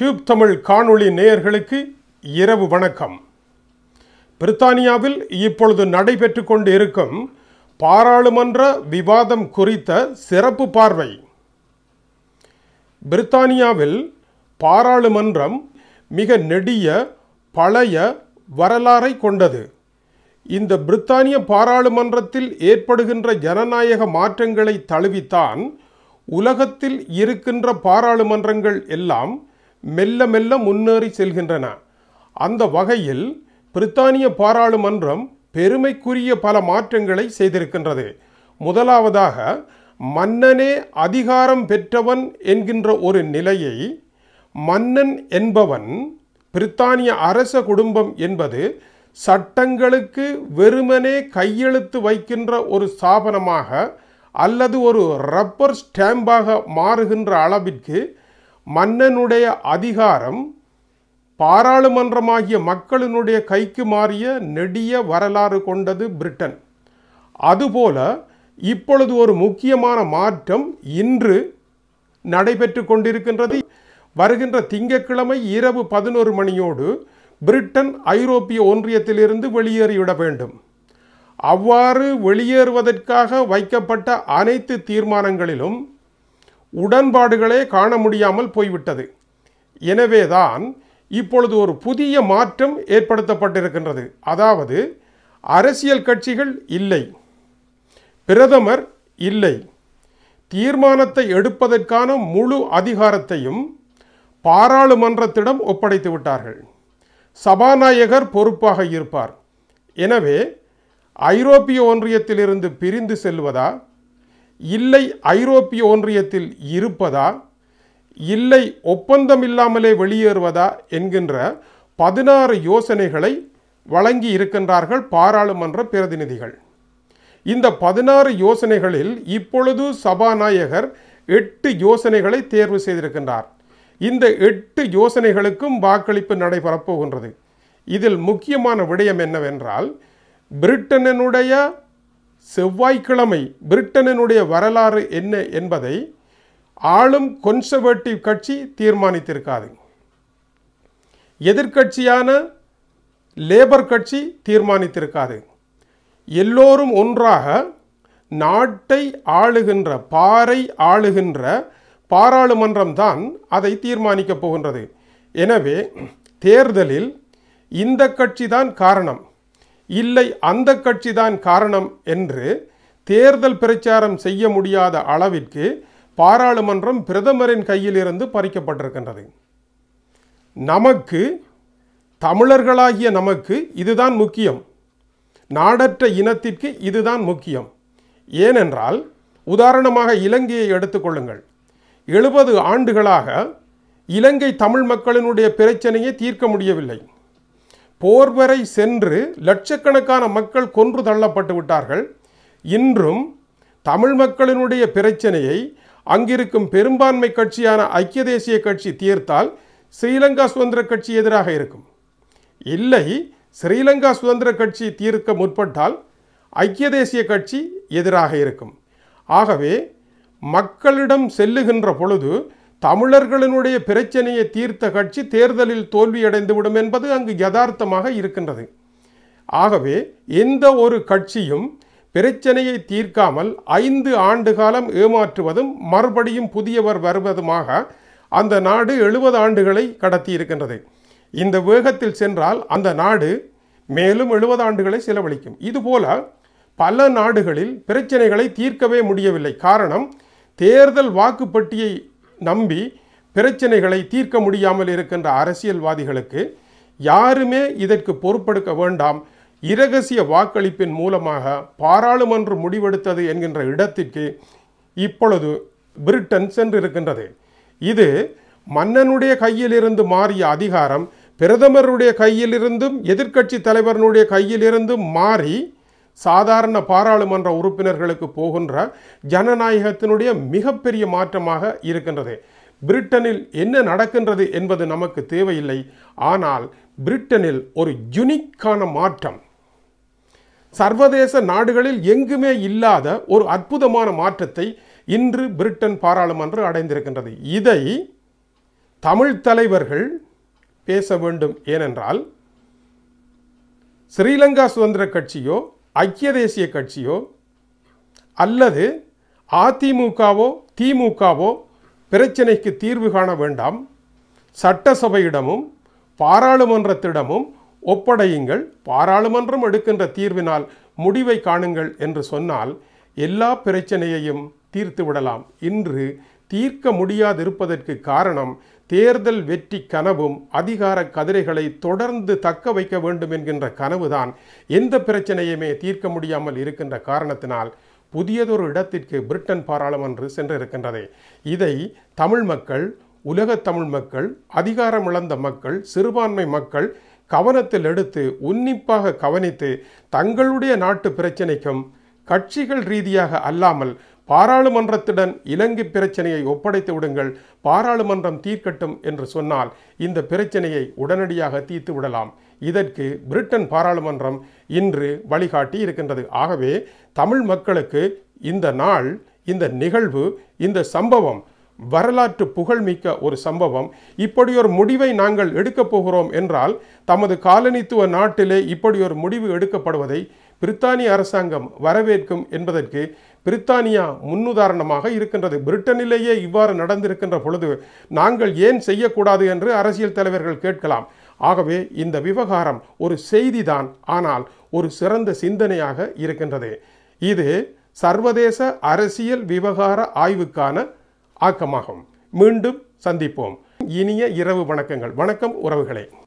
Tube Tamil காணொளி நேயர்களுக்கு இரவு வணக்கம். பிரித்தானியாவில் இப்பொழுது நடைபெற்று கொண்டு இருக்கும் பாராளுமன்ற விவாதம் குறித்த சிறப்பு பார்வை. பிரித்தானியாவில் பாராளுமன்றம் மிக நெடிய பழைய வரலாறை கொண்டது. இந்த பிரித்தானிய பாராளுமன்றத்தில் ஏற்படுகின்ற ஜனநாயக மாற்றங்களை தழுவித்தான் உலகத்தில் இருக்கின்ற பாராளுமன்றங்கள் எல்லாம் மெல்ல மெல்ல முன்னேறி செல்கின்றன. அந்த வகையில் பிரித்தானிய பாராளுமன்றம் பெருமைக்குரிய பல மாற்றங்களை செய்திருக்கின்றது. முதலாவதாக மன்னனே அதிகாரம் பெற்றவன் என்கின்ற ஒரு நிலையை மன்னன் என்பவன் பிரித்தானிய அரச குடும்பம் என்பது சட்டங்களுக்கு வெறுமனே கையெழுத்து வைக்கின்ற ஒரு ஸ்தாபனமாக அல்லது ஒரு ரப்பர் ஸ்டாம்பாக மாறுகின்ற அளவிற்கு மன்னனுடைய அதிகாரம் பாராளுமன்றமாகிய மக்களினுடைய கைக்கு மாறிய நெடிய வரலாறு கொண்டது பிரிட்டன். அதுபோல இப்பொழுது ஒரு முக்கியமான மாற்றம் இன்று நடைபெற்று கொண்டிருக்கின்றது. வருகின்ற திங்கட்கிழமை இரவு பதினோரு மணியோடு பிரிட்டன் ஐரோப்பிய ஒன்றியத்திலிருந்து வெளியேறிவிட வேண்டும். அவ்வாறு வெளியேறுவதற்காக வைக்கப்பட்ட அனைத்து தீர்மானங்களிலும் உடன்பாடுகளே காண முடியாமல் போய்விட்டது. எனவேதான் இப்பொழுது ஒரு புதிய மாற்றம் ஏற்படுத்தப்பட்டிருக்கின்றது. அதாவது அரசியல் கட்சிகள் இல்லை. பிரதமர் இல்லை. தீர்மானத்தை எடுப்பதற்கான முழு அதிகாரத்தையும் பாராளுமன்றத்திடம் ஒப்படைத்து விட்டார்கள். சபாநாயகர் பொறுப்பாக இருப்பார். எனவே ஐரோப்பிய ஒன்றியத்திலிருந்து பிரிந்து செல்வதா? இல்லை ஐரோப்பிய ஒன்றியத்தில் இருப்பதா? இல்லை ஒப்பந்தம் இல்லாமலே வெளியேறுவதா? என்கின்ற பதினாறு யோசனைகளை வழங்கி இருக்கின்றார்கள் பாராளுமன்ற பிரதிநிதிகள். இந்த பதினாறு யோசனைகளில் இப்பொழுது சபாநாயகர் எட்டு யோசனைகளை தேர்வு செய்திருக்கின்றார். இந்த எட்டு யோசனைகளுக்கும் வாக்களிப்பு நடைபெறப் போகின்றது. இதில் முக்கியமான விடயம் என்னவென்றால் பிரிட்டனினுடைய செவ்வாய்க்கிழமை பிரிட்டனினுடைய வரலாறு என்ன என்பதை ஆளும் கொன்சர்வேட்டிவ் கட்சி தீர்மானித்திருக்காது. எதிர்க்கட்சியான லேபர் கட்சி தீர்மானித்திருக்காது. எல்லோரும் ஒன்றாக நாட்டை ஆளுகின்ற பாறை ஆளுகின்ற பாராளுமன்றம் தான் அதை தீர்மானிக்கப் போகின்றது. எனவே தேர்தலில் இந்த கட்சி தான் காரணம். இல்லை அந்த கட்சி தான் காரணம் என்று தேர்தல் பிரச்சாரம் செய்ய முடியாத அளவிற்கு பாராளுமன்றம் பிரதமரின் கையிலிருந்து பறிக்கப்பட்டிருக்கின்றது. நமக்கு தமிழர்களாகிய நமக்கு இதுதான் முக்கியம். நாடற்ற இனத்திற்கு இதுதான் முக்கியம். ஏனென்றால் உதாரணமாக இலங்கையை எடுத்துக்கொள்ளுங்கள் எழுபது ஆண்டுகளாக இலங்கை தமிழ் மக்களினுடைய பிரச்சனையை தீர்க்க முடியவில்லை. போர் வரை சென்று லட்சக்கணக்கான மக்கள் கொன்று தள்ளப்பட்டு விட்டார்கள். இன்றும் தமிழ் மக்களினுடைய பிரச்சனையை அங்கிருக்கும் பெரும்பான்மை கட்சியான ஐக்கிய தேசிய கட்சி தீர்த்தால் ஸ்ரீலங்கா சுதந்திர கட்சி எதிராக இருக்கும். இல்லை ஸ்ரீலங்கா சுதந்திர கட்சி தீர்க்க முற்பட்டால் ஐக்கிய தேசிய கட்சி எதிராக இருக்கும். ஆகவே மக்களிடம் செல்லுகின்ற பொழுது தமிழர்களினுடைய பிரச்சனையை தீர்த்த கட்சி தேர்தலில் தோல்வியடைந்துவிடும் என்பது அங்கு யதார்த்தமாக இருக்கின்றது. ஆகவே எந்த ஒரு கட்சியும் பிரச்சனையை தீர்க்காமல் ஐந்து ஆண்டு காலம் ஏமாற்றுவதும் மறுபடியும் புதியவர் வருவதுமாக அந்த நாடு எழுபது ஆண்டுகளை கடத்தி இருக்கின்றது இந்த வேகத்தில் சென்றால் அந்த நாடு மேலும் எழுபது ஆண்டுகளை செலவழிக்கும். இதுபோல பல நாடுகளில் பிரச்சனைகளை தீர்க்கவே முடியவில்லை. காரணம் தேர்தல் வாக்குப்பட்டியை நம்பி பிரச்சனைகளை தீர்க்க முடியாமல் இருக்கின்ற அரசியல்வாதிகளுக்கு யாருமே இதற்கு பொறுப்பெடுக்க வேண்டாம். இரகசிய வாக்களிப்பின் மூலமாக பாராளுமன்றம் முடிவெடுத்தது என்கின்ற இடத்திற்கு இப்பொழுது பிரிட்டன் சென்றிருக்கின்றது. இது மன்னனுடைய கையிலிருந்து மாறிய அதிகாரம் பிரதமருடைய கையிலிருந்தும் எதிர்க்கட்சி தலைவரனுடைய கையிலிருந்தும் மாறி சாதாரண பாராளுமன்ற உறுப்பினர்களுக்கு போகின்ற ஜனநாயகத்தினுடைய மிகப்பெரிய மாற்றமாக இருக்கின்றது. பிரிட்டனில் என்ன நடக்கின்றது என்பது நமக்கு தேவையில்லை. ஆனால் பிரிட்டனில் ஒரு யுனிக்கான மாற்றம். சர்வதேச நாடுகளில் எங்குமே இல்லாத ஒரு அற்புதமான மாற்றத்தை இன்று பிரிட்டன் பாராளுமன்றம் அடைந்திருக்கின்றது. இதை தமிழ் தலைவர்கள் பேச வேண்டும். ஏனென்றால் ஸ்ரீலங்கா சுதந்திர கட்சியோ ஐக்கிய தேசிய கட்சியோ அல்லது அதிமுகவோ திமுகவோ பிரச்சனைக்கு தீர்வு காண வேண்டாம். சட்டசபையிடமும் பாராளுமன்றத்திடமும் ஒப்படையுங்கள். பாராளுமன்றம் எடுக்கின்ற தீர்வினால் முடிவை காணுங்கள் என்று சொன்னால் எல்லா பிரச்சனையையும் தீர்த்து விடலாம். இன்று தீர்க்க முடியாதிருப்பதற்கு காரணம் தேர்தல் வெற்றி கனவும் அதிகார கதிரைகளை தொடர்ந்து தக்க வைக்க வேண்டும் என்கின்ற கனவுதான் எந்த பிரச்சனையுமே தீர்க்க முடியாமல் இருக்கின்ற காரணத்தினால் புதியதொரு இடத்திற்கு பிரிட்டன் பாராளுமன்று சென்றிருக்கின்றது. இதை தமிழ் மக்கள் உலகத் தமிழ் மக்கள் அதிகாரம் இழந்த மக்கள் சிறுபான்மை மக்கள் கவனத்தில் எடுத்து உன்னிப்பாக கவனித்து தங்களுடைய நாட்டு பிரச்சனைக்கும் கட்சிகள் ரீதியாக அல்லாமல் பாராளுமன்றத்துடன் இலங்கை பிரச்சனையை ஒப்படைத்து விடுங்கள் பாராளுமன்றம் தீர்க்கட்டும் என்று சொன்னால் இந்த பிரச்சனையை உடனடியாக தீர்த்து விடலாம். இதற்கு பிரிட்டன் பாராளுமன்றம் இன்று வழிகாட்டி இருக்கின்றது. ஆகவே தமிழ் மக்களுக்கு இந்த நாள் இந்த நிகழ்வு இந்த சம்பவம் வரலாற்று புகழ்மிக்க ஒரு சம்பவம். இப்படி ஒரு முடிவை நாங்கள் எடுக்கப் போகிறோம் என்றால் தமது காலனித்துவ நாட்டிலே இப்படி ஒரு முடிவு எடுக்கப்படுவதை பிரித்தானிய அரசாங்கம் வரவேற்கும் என்பதற்கு பிரித்தானியா முன்னுதாரணமாக இருக்கின்றது. பிரிட்டனிலேயே இவ்வாறு நடந்திருக்கின்ற பொழுது நாங்கள் ஏன் செய்யக்கூடாது என்று அரசியல் தலைவர்கள் கேட்கலாம். ஆகவே இந்த விவகாரம் ஒரு செய்திதான். ஆனால் ஒரு சிறந்த சிந்தனையாக இருக்கின்றது. இது சர்வதேச அரசியல் விவகார ஆய்வுக்கான ஆக்கமாகும். மீண்டும் சந்திப்போம். இனிய இரவு வணக்கங்கள். வணக்கம் உறவுகளே.